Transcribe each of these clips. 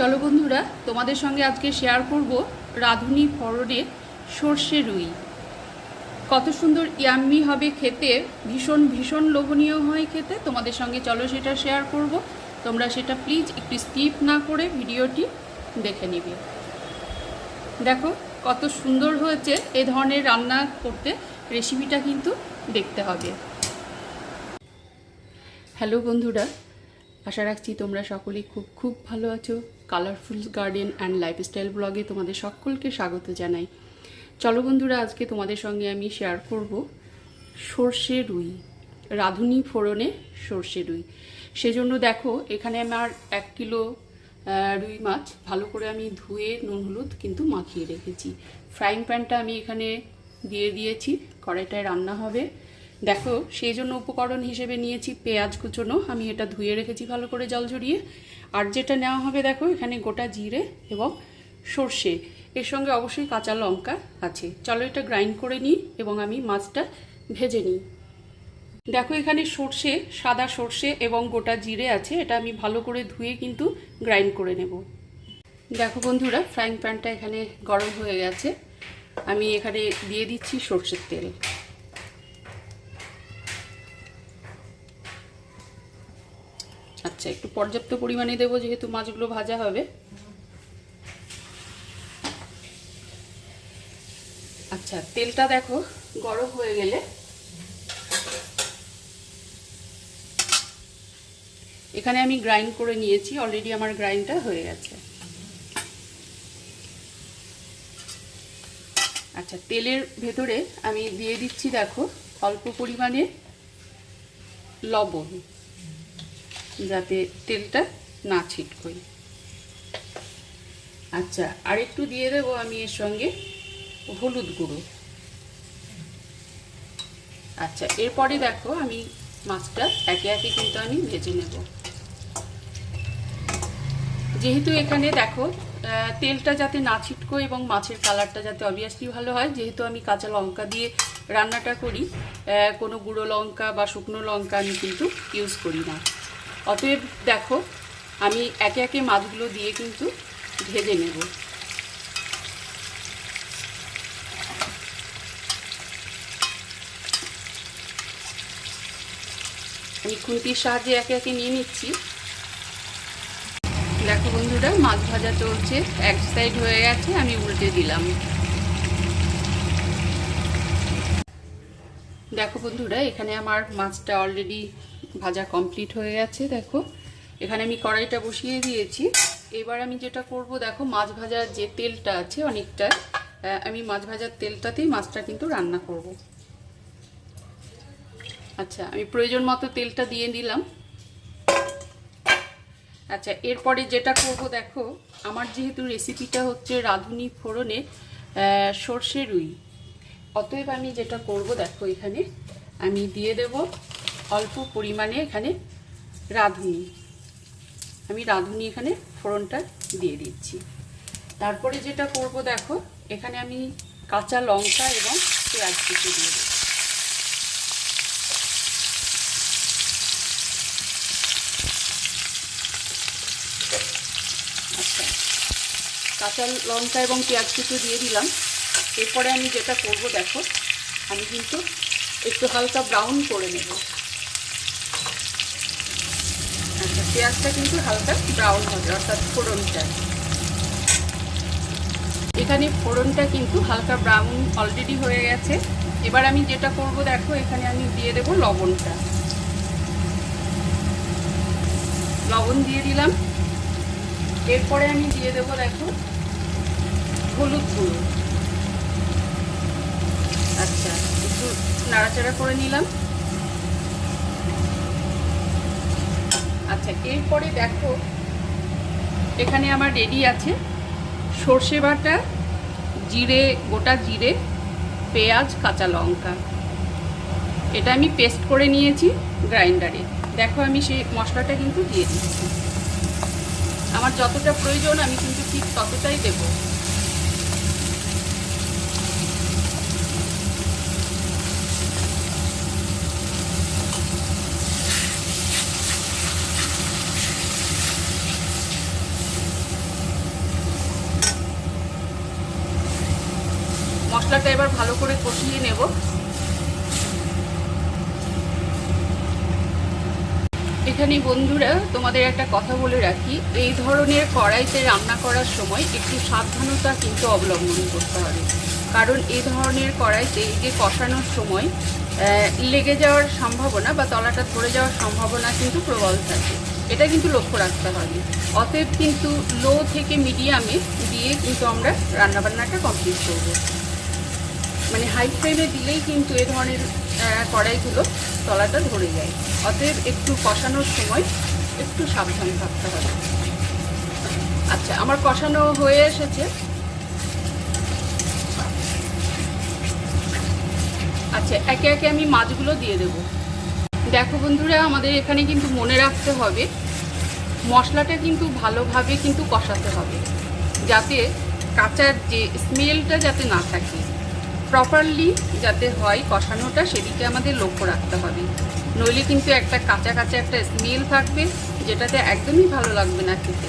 চলো বন্ধুরা, তোমাদের সঙ্গে আজকে শেয়ার করব রাঁধুনি ফরনের সর্ষে রুই। কত সুন্দর ইয়াম্মি হবে খেতে, ভীষণ ভীষণ লোভনীয় হয় খেতে। তোমাদের সঙ্গে চলো সেটা শেয়ার করব। তোমরা সেটা প্লিজ একটু স্কিপ না করে ভিডিওটি দেখে নিবে। দেখো, কত সুন্দর হয়েছে এ ধরনের রান্না করতে। রেসিপিটা কিন্তু দেখতে হবে। হ্যালো বন্ধুরা, আশা রাখছি তোমরা সকলেই খুব খুব ভালো আছো। কালারফুল গার্ডেন অ্যান্ড লাইফস্টাইল ব্লগে তোমাদের সকলকে স্বাগত জানাই। চলো বন্ধুরা, আজকে তোমাদের সঙ্গে আমি শেয়ার করব সর্ষে রুই, রাঁধুনি ফোড়নে সর্ষে রুই। সেজন্য দেখো, এখানে আমার এক কিলো রুই মাছ ভালো করে আমি ধুয়ে নুন, হলুদ কিন্তু মাখিয়ে রেখেছি। ফ্রাইং প্যানটা আমি এখানে দিয়ে দিয়েছি, কড়াইটায় রান্না হবে। দেখো, সেই জন্য উপকরণ হিসেবে নিয়েছি পেঁয়াজ কুচোনো। আমি এটা ধুয়ে রেখেছি ভালো করে জল ঝরিয়ে। আর যেটা নেওয়া হবে দেখো, এখানে গোটা জিরে এবং সর্ষে। এর সঙ্গে অবশ্যই কাঁচা লঙ্কা আছে। চলো এটা গ্রাইন্ড করে নিই এবং আমি মাছটা ভেজে নিই। দেখো, এখানে সর্ষে, সাদা সর্ষে এবং গোটা জিরে আছে। এটা আমি ভালো করে ধুয়ে কিন্তু গ্রাইন্ড করে নেব। দেখো বন্ধুরা ফ্রাইং প্যানটা এখানে গরম হয়ে গেছে। আমি এখানে দিয়ে দিচ্ছি সর্ষের তেল। আচ্ছা একটু পর্যাপ্ত পরিমাণে দেবো যেহেতু মাছগুলো ভাজা হবে। আচ্ছা তেলটা দেখো, গরম হয়ে গেলে। এখানে আমি গ্রাইন্ড করে নিয়েছি অলরেডি আমার গ্রাইন্ডটা হয়ে গেছে। আচ্ছা তেলের ভেতরে আমি দিয়ে দিচ্ছি, দেখো, অল্প পরিমাণে লবণ। যাতে তেলটা না ছিটকই আচ্ছা আর একটু দিয়ে দেবো আমি এর সঙ্গে হলুদ গুঁড়ো। আচ্ছা এরপরে দেখো আমি মাছটা একে একে কিন্তু আমি ভেজে নেব। যেহেতু এখানে দেখো তেলটা যাতে না ছিটকো এবং মাছের কালারটা যাতে অবভিয়াসলি ভালো হয়, যেহেতু আমি কাঁচা লঙ্কা দিয়ে রান্নাটা করি কোনো গুঁড়ো লঙ্কা বা শুকনো লঙ্কা আমি কিন্তু ইউজ করি না। অতএব দেখো, আমি একে একে মাছগুলো দিয়ে কিন্তু ভেজে নেব। আমি খুন্তির সাহায্যে একে একে নিয়ে নিচ্ছি। দেখো বন্ধুরা, মাছ ভাজা চলছে, এক সাইড হয়ে গেছে, আমি উল্টে দিলাম। দেখো বন্ধুরা, এখানে আমার মাছটা অলরেডি ভাজা কমপ্লিট হয়ে গেছে, দেখো। এখানে আমি কড়াইটা বসিয়ে দিয়েছি। এবার আমি যেটা করব, দেখো, মাছ ভাজার যে তেলটা আছে অনেকটা আমি মাছ ভাজার তেলটাতেই মাছটা কিন্তু রান্না করব। আচ্ছা আমি প্রয়োজন মতো তেলটা দিয়ে দিলাম। আচ্ছা এরপরে যেটা করব, দেখো, আমার যেহেতু রেসিপিটা হচ্ছে রাঁধুনি ফোড়নে সর্ষে রুই। অতএব আমি যেটা করব, দেখো, এখানে আমি দিয়ে দেব অল্প পরিমাণে এখানে রাঁধুনি। আমি রাঁধুনি এখানে ফোড়নটা দিয়ে দিচ্ছি। তারপরে যেটা করব দেখো, এখানে আমি কাঁচা লঙ্কা এবং পেঁয়াজ কুচি দিয়ে দেবো। আচ্ছা। কাঁচা লঙ্কা এবং পেঁয়াজ কুচি দিয়ে দিলাম। এরপরে আমি যেটা করব দেখো, আমি কিন্তু একটু হালকা ব্রাউন করে নেব আচ্ছা পেঁয়াজটা কিন্তু হালকা ব্রাউন হবে, অর্থাৎ ফোড়নটা। এখানে ফোড়নটা কিন্তু হালকা ব্রাউন অলরেডি হয়ে গেছে। এবার আমি যেটা করব দেখো, এখানে আমি দিয়ে দেব লবণটা। লবণ দিয়ে দিলাম। এরপরে আমি দিয়ে দেবো দেখো, হলুদ গুঁড়ো। আচ্ছা একটু নাড়াচাড়া করে নিলাম। আচ্ছা এরপরে দেখো, এখানে আমার রেডি আছে সর্ষে বাটা, জিরে, গোটা জিরে, পেঁয়াজ, কাঁচা লঙ্কা। এটা আমি পেস্ট করে নিয়েছি গ্রাইন্ডারে। দেখো আমি সেই মশলাটা কিন্তু দিয়ে দিচ্ছি। আমার যতটা প্রয়োজন আমি কিন্তু ঠিক ততটাই দেবো। মশলাটা এবার ভালো করে কষিয়ে নেব। এখানে বন্ধুরা, তোমাদের একটা কথা বলে রাখি, এই ধরনের কড়াইতে রান্না করার সময় একটু সাবধানতা কিন্তু অবলম্বন করতে হবে। কারণ এই ধরনের কড়াইতে এই যে কষানোর সময় লেগে যাওয়ার সম্ভাবনা বা তলাটা ধরে যাওয়ার সম্ভাবনা কিন্তু প্রবল থাকে। এটা কিন্তু লক্ষ্য রাখতে হবে। অতএব কিন্তু লো থেকে মিডিয়ামে দিয়ে কিন্তু আমরা রান্নাবান্নাটা কমপ্লিট করব। মানে হাই ফ্লেমে দিলেই কিন্তু এ ধরনের কড়াইগুলো তলাটা ধরে যায়। অতএব একটু কষানোর সময় একটু সাবধান থাকতে হবে। আচ্ছা আমার কষানো হয়ে এসেছে। আচ্ছা একে একে আমি মাছগুলো দিয়ে দেব। দেখো বন্ধুরা, আমাদের এখানে কিন্তু মনে রাখতে হবে, মশলাটা কিন্তু ভালোভাবে কিন্তু কষাতে হবে, যাতে কাঁচার যে স্মেলটা যাতে না থাকে। প্রপারলি যাতে হয় কষানোটা সেদিকে আমাদের লক্ষ্য রাখতে হবে। নইলে কিন্তু একটা কাঁচা কাঁচা একটা স্মেল থাকবে, যেটাতে একদমই ভালো লাগবে না খেতে।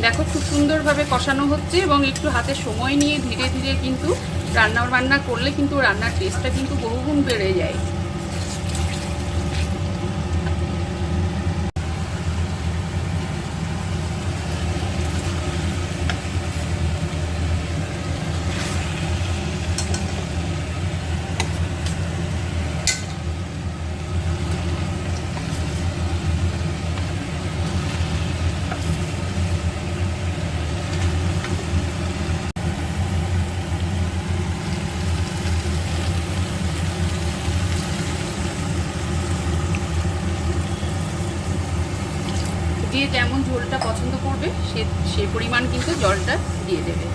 দেখো খুব সুন্দরভাবে কষানো হচ্ছে এবং একটু হাতে সময় নিয়ে ধীরে ধীরে কিন্তু রান্না বান্না করলে কিন্তু রান্নার টেস্টটা কিন্তু বহুগুণ বেড়ে যায়। যেমন ঝোলটা পছন্দ করবে, সে সে পরিমাণ কিন্তু জলটা দিয়ে দেবে।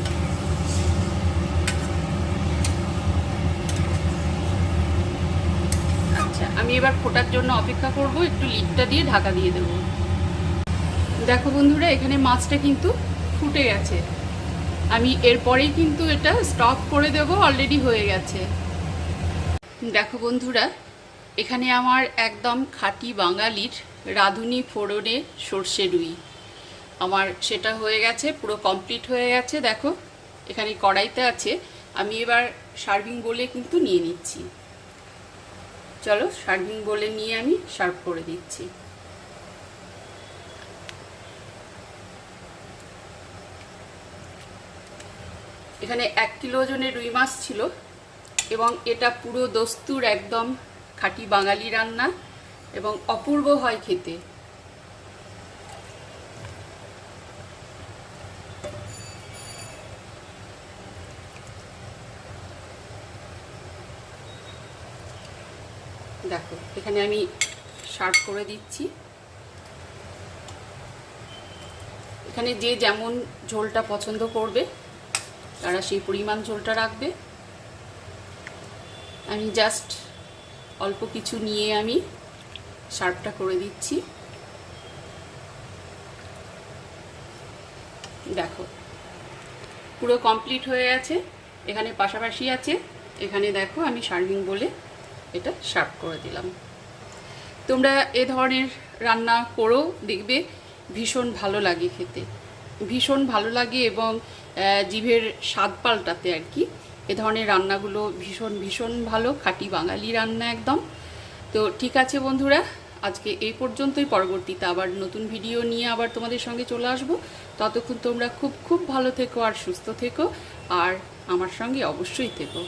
আচ্ছা আমি এবার ফোটার জন্য অপেক্ষা করব, একটু লিডটা দিয়ে ঢাকা দিয়ে দেবো। দেখো বন্ধুরা, এখানে মাছটা কিন্তু ফুটে গেছে। আমি এরপরেই কিন্তু এটা স্টপ করে দেব অলরেডি হয়ে গেছে। দেখো বন্ধুরা, এখানে আমার একদম খাঁটি বাঙালির রাঁধুনি ফোড়নে সর্ষে রুই। আমার সেটা হয়ে গেছে, পুরো কমপ্লিট হয়ে গেছে, দেখো, এখানে কড়াইতে আছে। আমি এবার সার্ভিং বলে কিন্তু নিয়ে নিচ্ছি। চলো সার্ভিং বলে নিয়ে আমি সার্ভ করে দিচ্ছি। এখানে এক কিলো ওজনের রুই মাছ ছিল এবং এটা পুরো দস্তুর একদম খাঁটি বাঙালি রান্না। এবং অপূর্ব হয় খেতে। দেখো, এখানে আমি সার্ভ করে দিচ্ছি। এখানে যে যেমন ঝোলটা পছন্দ করবে, তারা সেই পরিমাণ ঝোলটা রাখবে। আমি জাস্ট অল্প কিছু নিয়ে আমি সার্ভটা করে দিচ্ছি। দেখো, পুরো কমপ্লিট হয়ে আছে এখানে পাশাপাশি আছে, এখানে দেখো আমি সার্ভিং বলে এটা সার্ভ করে দিলাম। তোমরা এ ধরনের রান্না করেও দেখবে ভীষণ ভালো লাগে খেতে। ভীষণ ভালো লাগে এবং জিভের স্বাদ পাল্টাতে আর কি। এ ধরনের রান্নাগুলো ভীষণ ভীষণ ভালো, খাঁটি বাঙালি রান্না একদম। তো ঠিক আছে বন্ধুরা আজকে এই পর্যন্তই, পরবর্তীতে আবার নতুন ভিডিও নিয়ে আবার তোমাদের সঙ্গে চলে আসব। ততক্ষণ তোমরা খুব খুব ভালো থেকো আর সুস্থ থেকো। আর আমার সঙ্গে অবশ্যই থেকো।